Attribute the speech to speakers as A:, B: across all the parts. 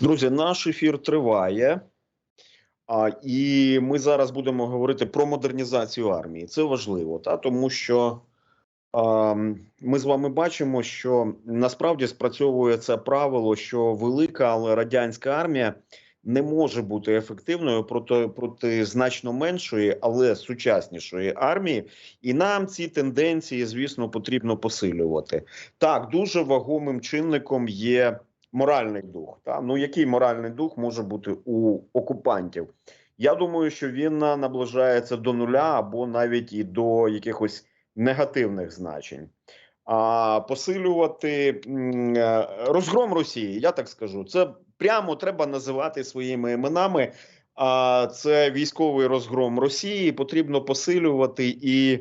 A: Друзі, наш ефір триває. А, і ми зараз будемо говорити про модернізацію армії. Це важливо, та тому що а, ми з вами бачимо, що насправді спрацьовує це правило, що велика, але радянська армія не може бути ефективною проти проти значно меншої, але сучаснішої армії. І нам ці тенденції, звісно, потрібно посилювати. Так, дуже вагомим чинником є моральний дух. Та? Ну який моральний дух може бути у окупантів? Я думаю, що він наближається до нуля або навіть і до якихось негативних значень. А посилювати е, розгром Росії, я так скажу, це прямо треба називати своїми іменами. А це військовий розгром Росії. Потрібно посилювати і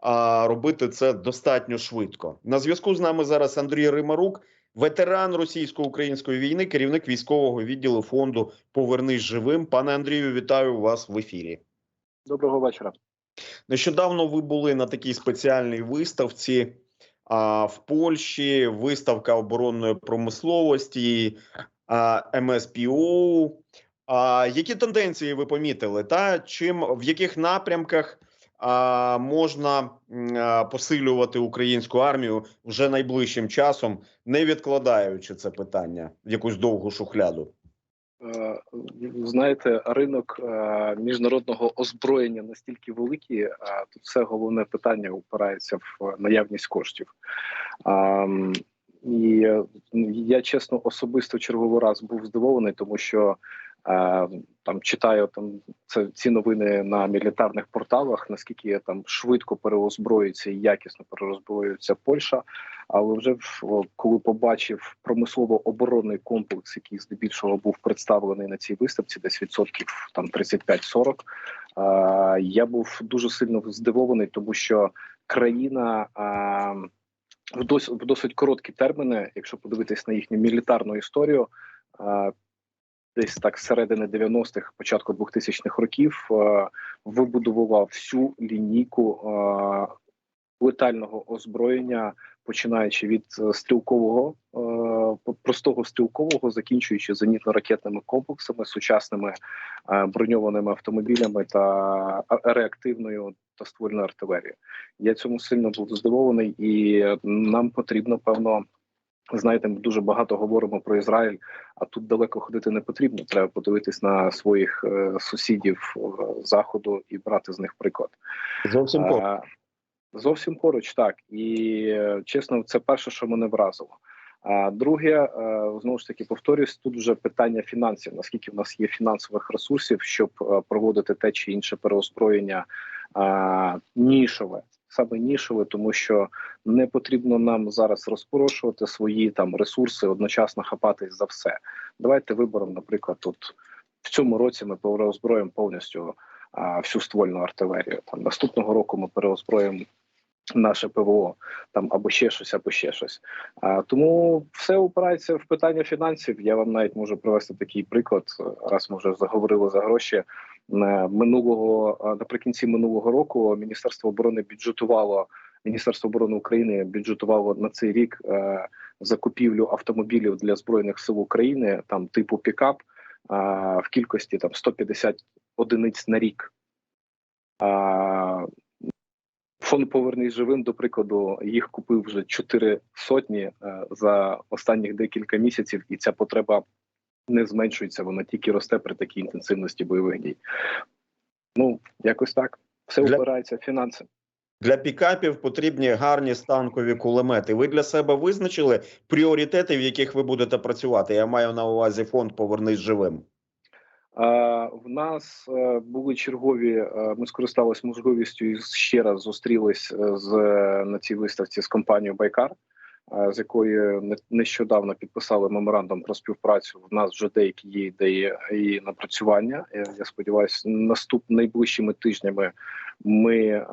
A: а, робити це достатньо швидко. На зв'язку з нами зараз Андрій Римарук ветеран російсько-української війни, керівник військового відділу фонду Повернись живим. Пане Андрію, вітаю вас в ефірі.
B: Доброго вечора.
A: Нещодавно ви були на такій спеціальній виставці а, в Польщі. Виставка оборонної промисловості а, МСПО. А, Які тенденції ви помітили? Та чим в яких напрямках можна посилювати українську армію вже найближчим часом, не відкладаючи це питання в якусь довгу шухляду?
B: Е, знаєте, ринок е, міжнародного озброєння настільки великий, а тут все головне питання упирається в наявність коштів. І я чесно особисто черговий раз був здивований, тому що Е, там читаю там це ці новини на мілітарних порталах. Наскільки там швидко переозброюється і якісно переозброюється Польща. Але вже коли побачив промислово-оборонний комплекс, який здебільшого був представлений на цій виставці, десь відсотків там 35-40, е, я був дуже сильно здивований, тому що країна. Е, в досить в досить короткі терміни, якщо подивитись на їхню мілітарну історію, десь так середини 90-х, початку 2000-х років е, вибудував всю лінійку е, летального озброєння, починаючи від е, стрілкового простого стрілкового, закінчуючи зенітно-ракетними комплексами, сучасними броньованими автомобілями та реактивною та ствольною артилерією. Я цьому сильно був здивований, і нам потрібно певно Знаєте, ми дуже багато говоримо про Ізраїль, а тут далеко ходити не потрібно. Треба подивитись на своїх е, сусідів е, заходу і брати з них приклад.
A: Зовсім поруч. А,
B: зовсім поруч, так і е, чесно, це перше, що мене вразило. А друге, е, знову ж таки повторюсь, тут вже питання фінансів. Наскільки в нас є фінансових ресурсів, щоб е, проводити те чи інше переозброєння нішове саме нішове, тому що не потрібно нам зараз розпорошувати свої там ресурси, одночасно хапатись за все. Давайте вибором, наприклад, тут в цьому році ми переозброїмо повністю а, всю ствольну артилерію. Там наступного року ми переозброїмо. Наше ПВО там або ще щось, або ще щось. А, Тому все упирається в питання фінансів. Я вам навіть можу привести такий приклад. Раз ми вже заговорили за гроші минулого наприкінці минулого року Міністерство оборони бюджетувало Міністерство оборони України бюджетувало на цей рік е, закупівлю автомобілів для збройних сил України, там типу пікап в кількості там 150 одиниць на рік. Фонд повернись живим, до прикладу, їх купив вже чотири сотні е, за останніх декілька місяців, і ця потреба не зменшується, вона тільки росте при такій інтенсивності бойових дій. Ну якось так все для... впирається в фінанси.
A: Для пікапів потрібні гарні станкові кулемети. Ви для себе визначили пріоритети, в яких ви будете працювати. Я маю на увазі фонд Повернись живим.
B: В нас е, були чергові. Е, ми скористалися можливістю і ще раз зустрілись е, з на цій виставці з компанією Байкар. Е, з якою нещодавно підписали меморандум про співпрацю. В нас вже деякі є ідеї і напрацювання. Я сподіваюся, наступ найближчими тижнями ми е,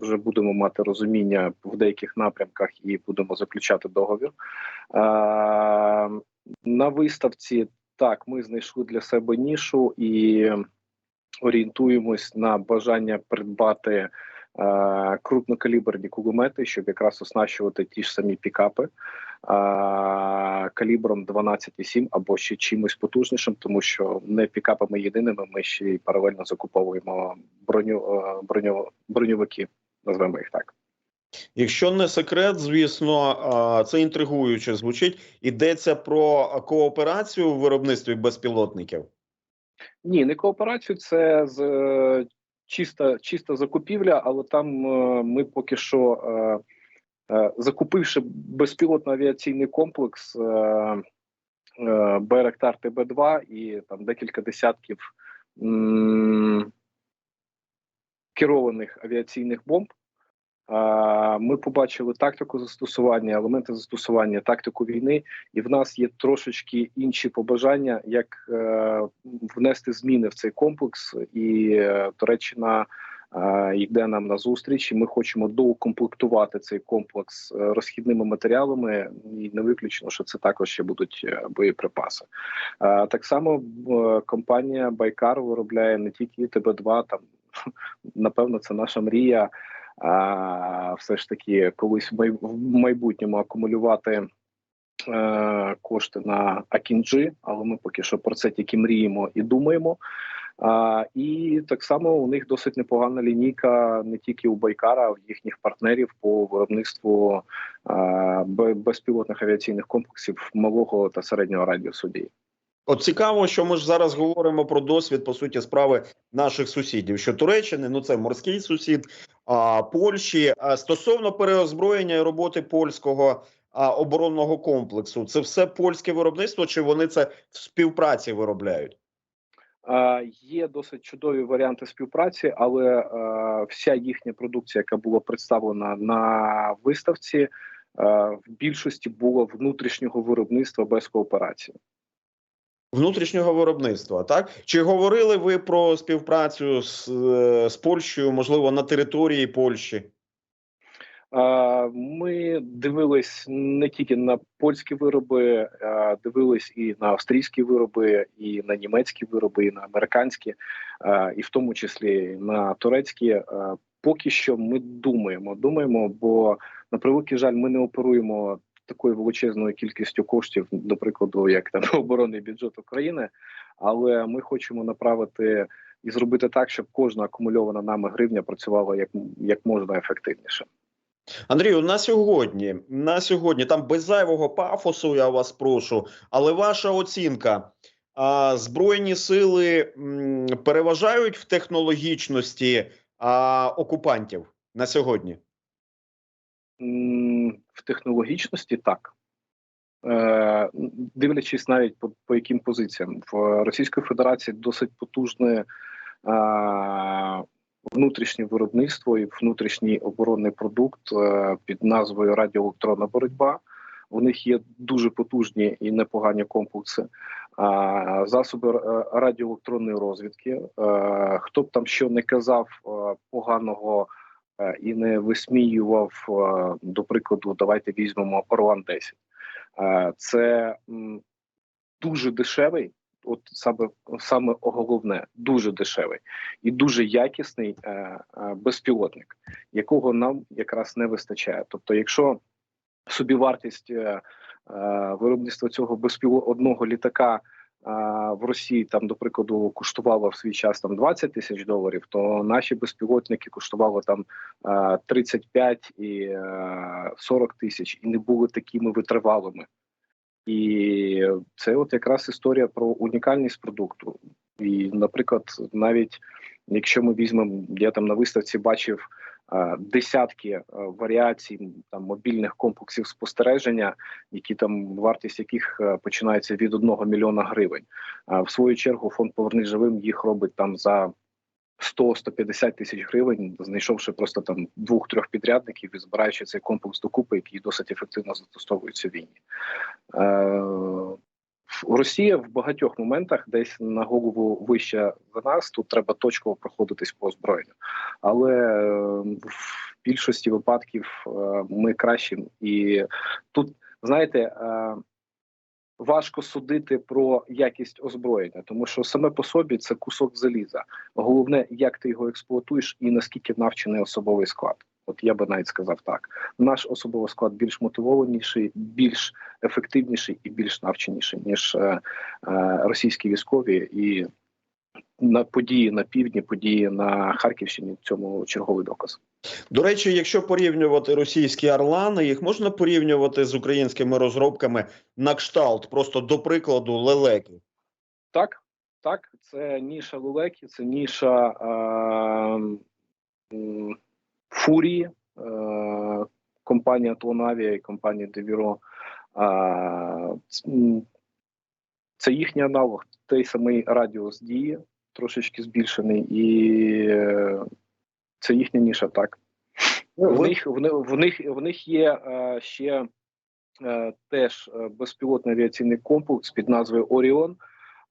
B: вже будемо мати розуміння в деяких напрямках і будемо заключати договір е, на виставці. Так, ми знайшли для себе нішу і орієнтуємось на бажання придбати. Е, крупнокаліберні кулемети, щоб якраз оснащувати ті ж самі пікапи. а, калібром 12,7 або ще чимось потужнішим, тому що не пікапами єдиними. Ми ще й паралельно закуповуємо броню е, броню броньовики. Назвемо їх так.
A: Якщо не секрет, звісно, це інтригуюче звучить. Йдеться про кооперацію у виробництві безпілотників.
B: Ні, не кооперацію, це з е, чиста, чиста закупівля, але там е, ми поки що, е, е, закупивши безпілотно авіаційний комплекс Байрактар ТБ2 і там декілька десятків керованих авіаційних бомб. Е, Ми побачили тактику застосування, елементи застосування, тактику війни, і в нас є трошечки інші побажання, як е, внести зміни в цей комплекс, і е, Туреччина е, йде нам на зустріч. і Ми хочемо доукомплектувати цей комплекс е, розхідними матеріалами, і не виключено, що це також ще будуть е, боєприпаси. Е, так само е, компанія Байкар виробляє не тільки ТБ-2, там напевно, це наша мрія. А все ж таки колись в май- в майбутньому акумулювати е, кошти на Акінджі, але ми поки що про це тільки мріємо і думаємо. А, і так само у них досить непогана лінійка не тільки у Байкара, а в їхніх партнерів по виробництву а, бе- безпілотних авіаційних комплексів малого та середнього радіусу дії.
A: От цікаво, що ми ж зараз говоримо про досвід по суті справи наших сусідів. Що Туреччини, ну це морський сусід, а Польщі а стосовно переозброєння і роботи польського а, оборонного комплексу, це все польське виробництво, чи вони це в співпраці виробляють?
B: Є досить чудові варіанти співпраці, але вся їхня продукція, яка була представлена на виставці, в більшості була внутрішнього виробництва без кооперації.
A: Внутрішнього виробництва, так чи говорили ви про співпрацю з, е, з Польщею, можливо, на території Польщі?
B: Ми дивились не тільки на польські вироби, е, дивились і на австрійські вироби, і на німецькі вироби, і на американські, і в тому числі на турецькі. Поки що ми думаємо, думаємо, бо на превеликий жаль, ми не оперуємо такою величезною кількістю коштів, до прикладу, як там оборонний бюджет України, але ми хочемо направити і зробити так, щоб кожна акумульована нами гривня працювала як, як можна ефективніше.
A: Андрію, на сьогодні, на сьогодні, там без зайвого пафосу, я вас прошу, але ваша оцінка. А, Збройні сили переважають в технологічності а, окупантів на сьогодні?
B: В технологічності так. Е, дивлячись навіть по, по яким позиціям в Російської Федерації досить потужне е, внутрішнє виробництво і внутрішній оборонний продукт е, під назвою радіоелектронна боротьба. У них є дуже потужні і непогані комплекси, засоби радіоелектронної розвідки. Хто б там що не казав поганого і не висміював, е, до прикладу, давайте візьмемо Орлан 10. Е, Це дуже дешевий, от саме саме головне, дуже дешевий і дуже якісний е, е, безпілотник, якого нам якраз не вистачає. Тобто, якщо собівартість е, е, виробництва цього безпіло одного літака в Росії там, до прикладу, коштувало в свій час там 20 тисяч доларів, то наші безпілотники коштували там 35 і 40 тисяч, і не були такими витривалими. І це от якраз історія про унікальність продукту. І, наприклад, навіть якщо ми візьмемо, я там на виставці бачив е, десятки е, варіацій там мобільних комплексів спостереження, які там вартість яких е, починається від 1 мільйона гривень. В свою чергу фонд «Повернись живим їх робить там за 100-150 тисяч гривень, знайшовши просто там двох-трьох підрядників і збираючи цей комплекс докупи, який досить ефективно застосовується в війні. Е, Росія в багатьох моментах десь на голову вище за нас. Тут треба точково проходитись по озброєнню, але е, в більшості випадків е, ми кращі. І тут знаєте. е, Важко судити про якість озброєння, тому що саме по собі це кусок заліза. Головне, як ти його експлуатуєш і наскільки навчений особовий склад. От я би навіть сказав так: наш особовий склад більш мотивованіший, більш ефективніший і більш навченіший ніж е, е, російські військові і на події на півдні, події на Харківщині. В цьому черговий доказ.
A: До речі, якщо порівнювати російські орлани, їх можна порівнювати з українськими розробками на кшталт, просто до прикладу, лелеки.
B: Так, так, це ніша лелеки, це ніша е, фурії, е, компанія Тлонавія і компанія Девіро. Е, це їхній аналог, той самий радіус дії, трошечки збільшений, і е, це їхня ніша, так. В них, в, них, в, них, в них є е, ще е, теж безпілотний авіаційний комплекс під назвою Оріон.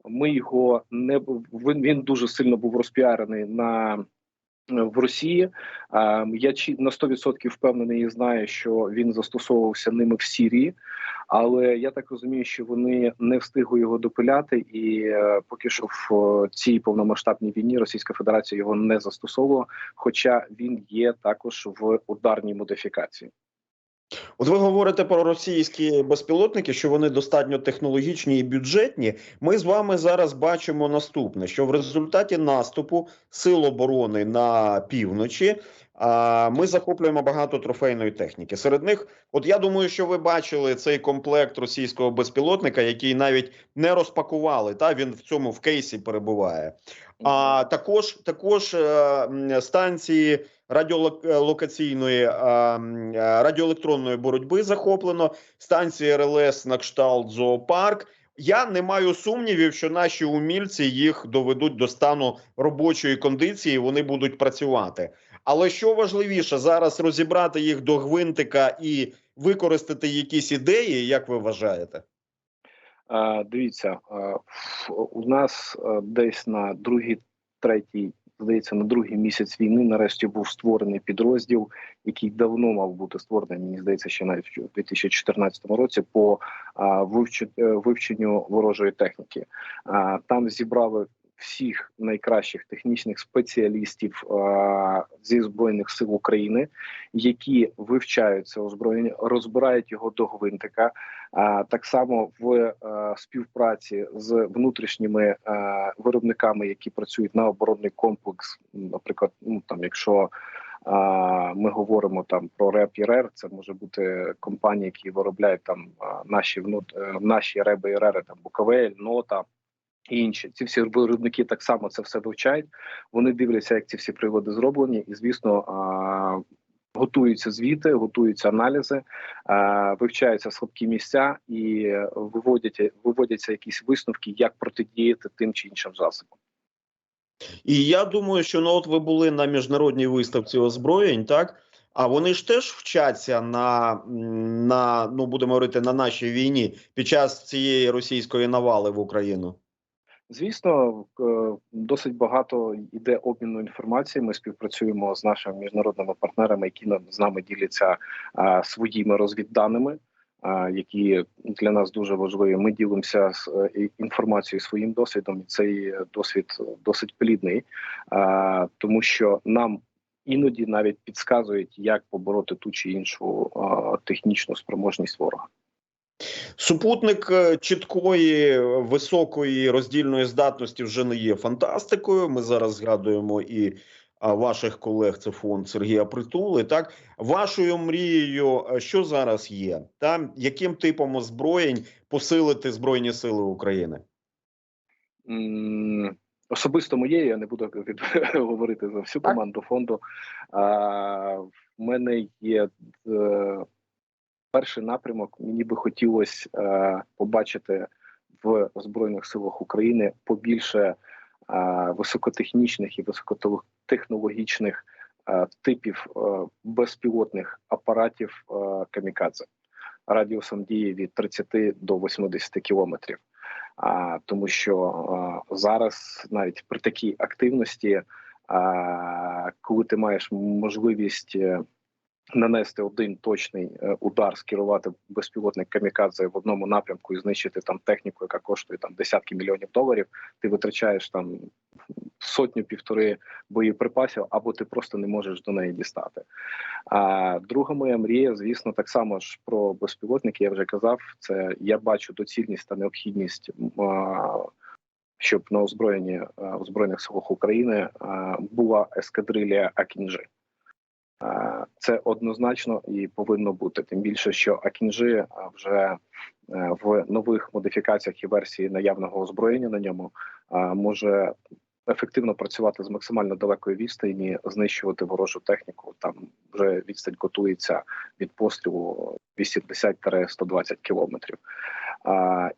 B: Ми його не він, дуже сильно був розпіарений на в Росії. Е, Я на 100% впевнений і знаю, що він застосовувався ними в Сірії, але я так розумію, що вони не встигли його допиляти, і е, поки що в е, цій повномасштабній війні Російська Федерація його не застосовувала, хоча він є також в ударній модифікації.
A: От ви говорите про російські безпілотники, що вони достатньо технологічні і бюджетні. Ми з вами зараз бачимо наступне: що в результаті наступу сил оборони на півночі ми захоплюємо багато трофейної техніки. Серед них, от я думаю, що ви бачили цей комплект російського безпілотника, який навіть не розпакували. Та він в цьому в кейсі перебуває. А також також е, станції радіолокаційної е, е, радіоелектронної боротьби захоплено, станції РЛС на кшталт зоопарк. Я не маю сумнівів, що наші умільці їх доведуть до стану робочої кондиції. Вони будуть працювати. Але що важливіше зараз розібрати їх до гвинтика і використати якісь ідеї, як ви вважаєте?
B: Дивіться, у нас десь на другий, третій, здається, на другий місяць війни нарешті був створений підрозділ, який давно мав бути створений. Мені здається, ще навіть у 2014 році по е, вивченню ворожої техніки. Там зібрали всіх найкращих технічних спеціалістів а, зі збройних сил України, які вивчають це озброєння, розбирають його до гвинтика. А так само в е, співпраці з внутрішніми е, виробниками, які працюють на оборонний комплекс, наприклад, ну там, якщо е, ми говоримо там про РЕП і РЕР, це може бути компанії, які виробляють там е, наші внут, е, наші реби і рери, там Буковель, Нота. І інші ці всі виробники так само це все вивчають. Вони дивляться, як ці всі прилади зроблені, і звісно, готуються звіти, готуються аналізи, вивчаються слабкі місця і виводять виводяться якісь висновки, як протидіяти тим чи іншим засобам.
A: І я думаю, що ну от ви були на міжнародній виставці озброєнь, так? А вони ж теж вчаться на, на ну будемо говорити, на нашій війні під час цієї російської навали в Україну.
B: Звісно, е, досить багато йде обміну інформацією. Ми співпрацюємо з нашими міжнародними партнерами, які нам з нами діляться своїми розвідданими, які для нас дуже важливі. Ми ділимося з е, інформацією своїм досвідом, і цей досвід досить плідний, тому що нам. Іноді навіть підказують, як побороти ту чи іншу технічну спроможність ворога.
A: Супутник е, чіткої високої роздільної здатності вже не є фантастикою. Ми зараз згадуємо і ваших колег. Це фонд Сергія Притули. Так вашою мрією, е, що зараз є? Там яким типом озброєнь посилити збройні сили України?
B: Особисто моєю, я не буду від, говорити за всю команду фонду. А, в мене є е, перший напрямок. Мені би хотілося е, побачити в Збройних силах України побільше е, високотехнічних і високотехнологічних е, типів е, безпілотних апаратів е, камікадзе радіусом дії від 30 до 80 кілометрів. А, тому що а, зараз навіть при такій активності, а, коли ти маєш можливість е, нанести один точний е, удар, скерувати безпілотник камікадзе в одному напрямку і знищити там техніку, яка коштує там десятки мільйонів доларів, ти витрачаєш там сотню півтори боєприпасів, або ти просто не можеш до неї дістати. А друга моя мрія, звісно, так само ж про безпілотники. Я вже казав. Це я бачу доцільність та необхідність. Щоб на озброєнні а, в збройних силах України була ескадрилія Акінжи. А, Це однозначно і повинно бути. Тим більше, що Акінжи вже е, в нових модифікаціях і версії наявного озброєння на ньому може ефективно працювати з максимально далекої відстані, знищувати ворожу техніку. Там вже відстань котується від пострілу 80-120 кілометрів.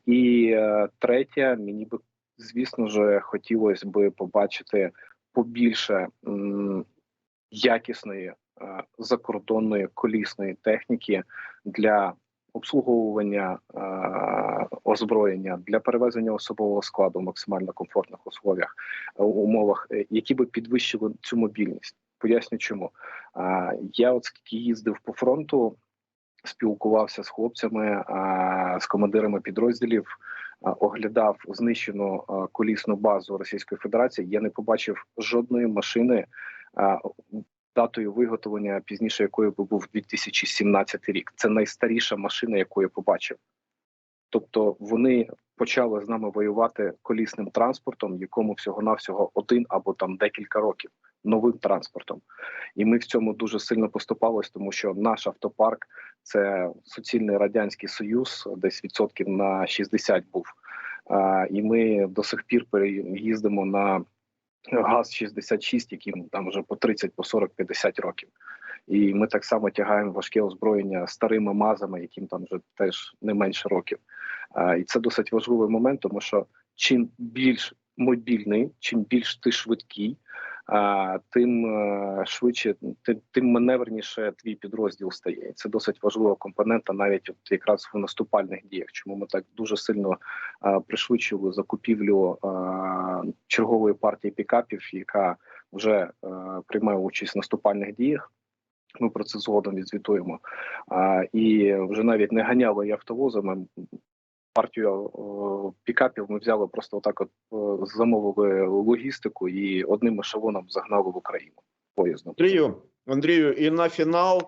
B: І е, третє, мені би звісно ж хотілося би побачити побільше якісної е, закордонної колісної техніки для обслуговування е, озброєння для перевезення особового складу в максимально комфортних условиях е, умовах, е, які би підвищили цю мобільність. Поясню, чому е, я от скільки їздив по фронту, спілкувався з хлопцями, е, з командирами підрозділів. е, Оглядав знищену е, колісну базу Російської Федерації. Я не побачив жодної машини, е, датою виготовлення пізніше якої був 2017 рік. Це найстаріша машина, яку я побачив. Тобто вони почали з нами воювати колісним транспортом, якому всього-навсього один або там декілька років новим транспортом. І ми в цьому дуже сильно поступались, тому що наш автопарк це суцільний радянський союз, десь відсотків на 60 був. І ми до сих пір переїздимо на газ 66 яким там вже по 30, по 40, 50 років. І ми так само тягаємо важке озброєння старими мазами, яким там вже теж не менше років. І це досить важливий момент, тому що чим більш мобільний, чим більш ти швидкий, тим е, швидше, тим, маневрніше твій підрозділ стає. Це досить важлива компонента, навіть от якраз в наступальних діях. Чому ми так дуже сильно пришвидшили закупівлю чергової партії пікапів, яка вже приймає участь в наступальних діях. Ми про це згодом відзвітуємо. А, і вже навіть не ганяли автовозами. Партію о, пікапів ми взяли просто отак, от о, замовили логістику і одним ешелоном загнали в Україну поїздом.
A: Андрію, Андрію, і на фінал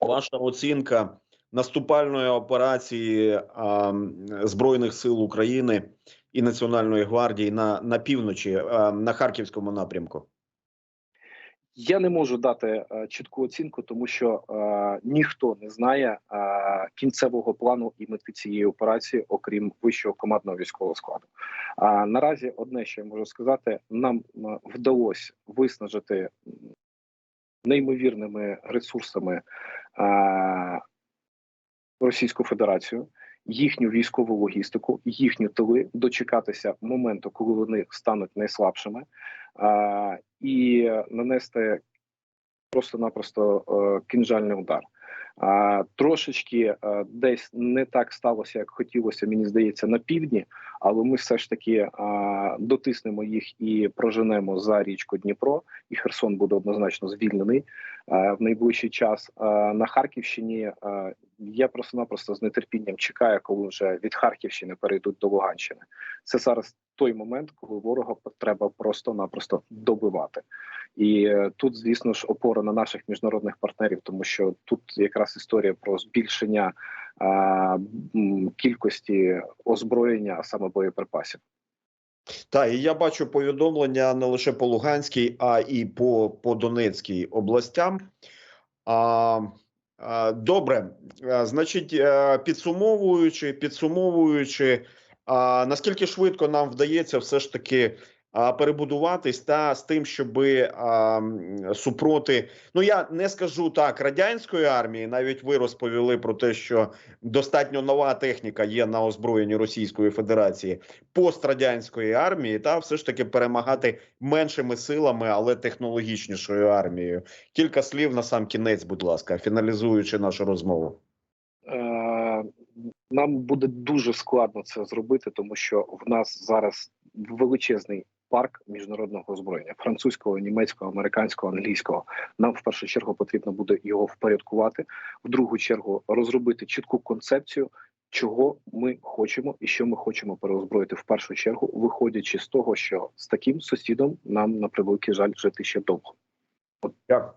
A: ваша оцінка наступальної операції а, Збройних сил України і Національної гвардії на, на півночі а, на харківському напрямку.
B: Я не можу дати е, чітку оцінку, тому що е, ніхто не знає е, кінцевого плану і мети цієї операції, окрім вищого командного військового складу. А наразі одне, що я можу сказати, нам м, вдалося виснажити неймовірними ресурсами е, Російську Федерацію. Їхню військову логістику, їхню тили дочекатися моменту, коли вони стануть найслабшими, а, і нанести просто-напросто е, кінжальний удар. А, трошечки е, десь не так сталося, як хотілося, мені здається, на півдні, але ми все ж таки а, дотиснемо їх і проженемо за річку Дніпро, і Херсон буде однозначно звільнений а, в найближчий час. А, на Харківщині а, я просто-напросто з нетерпінням чекаю, коли вже від Харківщини перейдуть до Луганщини. Це зараз той момент, коли ворога треба просто-напросто добивати. І е, тут, звісно ж, опора на наших міжнародних партнерів, тому що тут якраз історія про збільшення кількості озброєння, а саме боєприпасів.
A: Так, і я бачу повідомлення не лише по Луганській, а і по, по Донецькій областям. А, а, добре, а, значить, е, підсумовуючи, підсумовуючи, а, наскільки швидко нам вдається все ж таки перебудуватись та з тим, щоб супроти, ну я не скажу так, радянської армії, навіть ви розповіли про те, що достатньо нова техніка є на озброєнні Російської Федерації пострадянської армії, та все ж таки перемагати меншими силами, але технологічнішою армією. Кілька слів на сам кінець, будь ласка, фіналізуючи нашу розмову.
B: Е, Нам буде дуже складно це зробити, тому що в нас зараз величезний парк міжнародного озброєння французького, німецького, американського, англійського. Нам в першу чергу потрібно буде його впорядкувати. В другу чергу розробити чітку концепцію, чого ми хочемо і що ми хочемо переозброїти в першу чергу, виходячи з того, що з таким сусідом нам на превеликий жаль жити ще довго.
A: Дякую.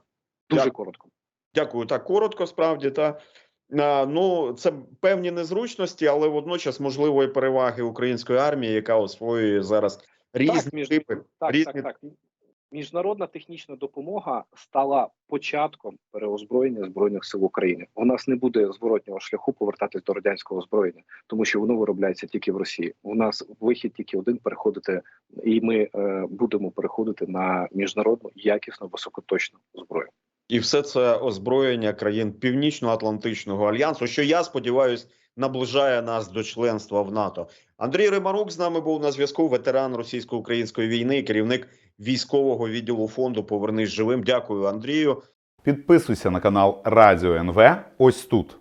B: Дуже
A: Дякую.
B: коротко.
A: Дякую. Так коротко, справді та ну це певні незручності, але водночас можливо і переваги української армії, яка освоює зараз різні
B: між-
A: типи.
B: Так,
A: різні
B: так, так. Міжнародна технічна допомога стала початком переозброєння збройних сил України. У нас не буде зворотнього шляху повертатись до радянського озброєння, тому що воно виробляється тільки в Росії. У нас вихід тільки один переходити, і ми е, будемо переходити на міжнародну якісну високоточну зброю.
A: І все це озброєння країн Північно-Атлантичного альянсу, що я сподіваюся наближає нас до членства в НАТО. Андрій Римарук з нами був на зв'язку. Ветеран російсько-української війни, керівник військового відділу фонду Повернись живим. Дякую, Андрію.
C: Підписуйся на канал Радіо НВ ось тут.